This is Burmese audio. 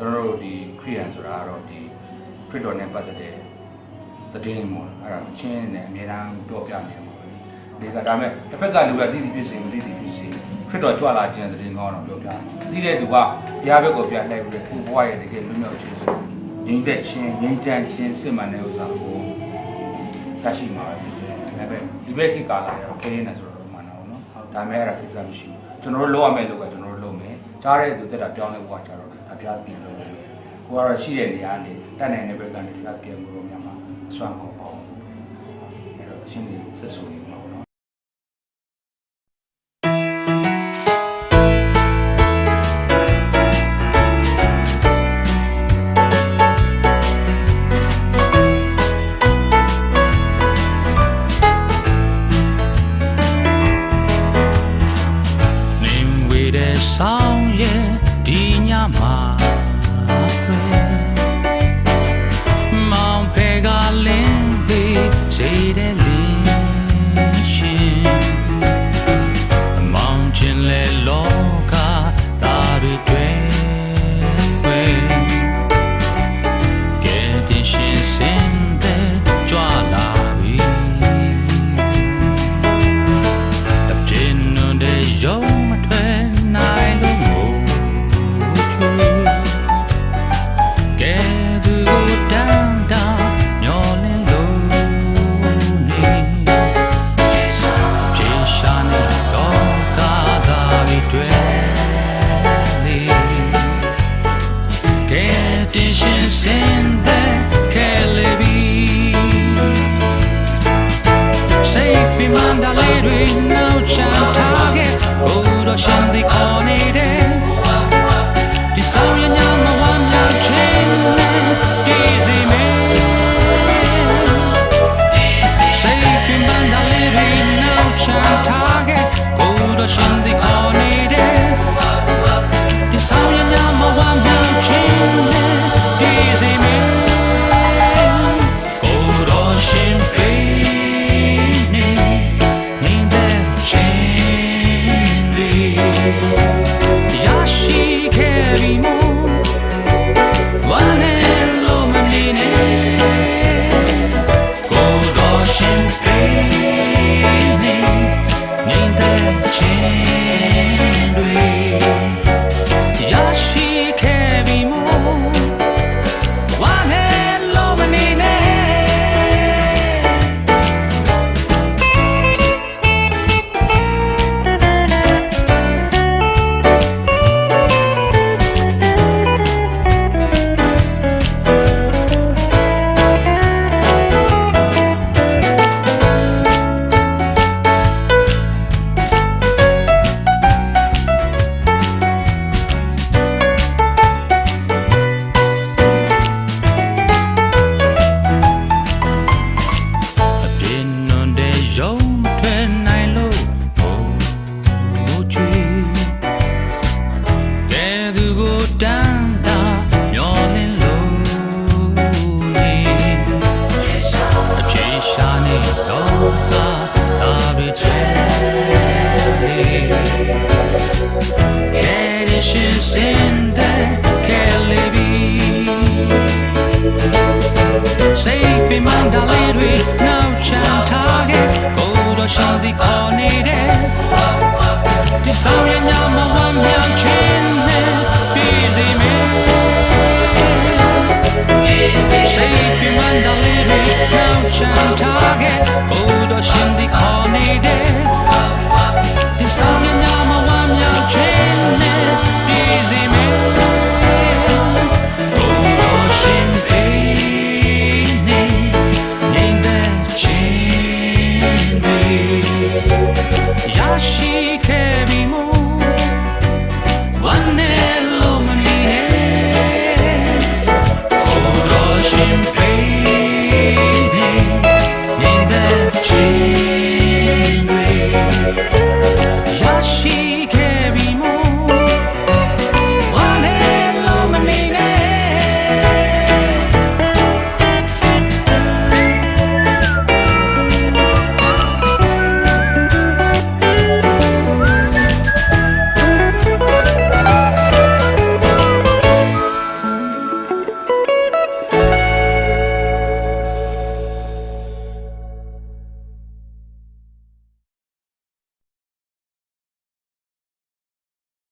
ကျွန်တော်တို့ဒီခရိယန်ဆိုတာကတော့ဒီခရစ်တော်နဲ့ပတ်သက်တဲ့သတင်းပေါ့အဲ့ဒါချင်းနဲ့အများအားတော့ပြနေမှာပဲဒီကဒါမဲ့တစ်ဖက်ကလူကသိသိဖြစ်စေမသိသိဖြစ်စေခရစ်တော်ကြွလာခြင်းသတင်းကောင်းတော့ပြောပြသိတဲ့လူကဘုရားဘက်ကိုပြလိုက်ပြီးသူ့ဘဝရဲ့တကယ်လွတ်မြောက်ခြင်းဆိုငြိမ့်သက်ခြင်းငြိမ့်ချမ်းခြင်းစစ်မှန်တဲ့ဥစ္စာကိုတရှိမှာပဲဖြစ်တယ်ဒါပေမဲ့ဒီဘက်ခေတ်ကာလရောခရစ်နဲ့ဆိုတော့မှန်တာပေါ့နော်ဒါမဲ့အဲ့ဒါကိစ္စမရှိဘူးကျွန်တော်တို့လောက်ရမယ့်လောက်က ကျွန်တော်တို့လုပ်မယ်ကြားတဲ့သူတက်တာပြောင်းလဲဘဝကြတော့ဒါပြသင်လို့ကိုကတော့ရှိတဲ့နေရာနေတက်နိုင်တဲ့ဘက်ကနေဒီကကဲမှုလို့မြန်မာအစွမ်းကောင်းပါဘူးအဲ့တော့ရှင်းနေဆက်ဆိုနေမှာ မှာခွေမောင်ဖဲကလင်းပြီးစေတဲ့လင်းရှင်မောင်ချင်းလေလောကသာတွေတွေ့ခွေကဲတင်ရှင်စင် ရှင်ဒီခေါ်နေတဲ့ဒီဆောင်ရညာမဝမ်းမြောက်ခြင်းနဲ့ပြည်စီမယ်ကိုယ်တော်ရှင်ပေနေနေတဲ့ချင်းတွေရရှိခဲ့ပြီမို့ဝမ်း မန္တလေးတွေနောက်ချန်ထားခဲ့ကိုယ်တော်ရှင်ဒီခေါ်နေတဲ့ဒီဆောင်ရညမဝမ်းမြောက်ခြင်းနဲ့ပြည်စီမယ်စိတ်ပြမန္တလေးတွေနောက်ချန်ထားခဲ့ကို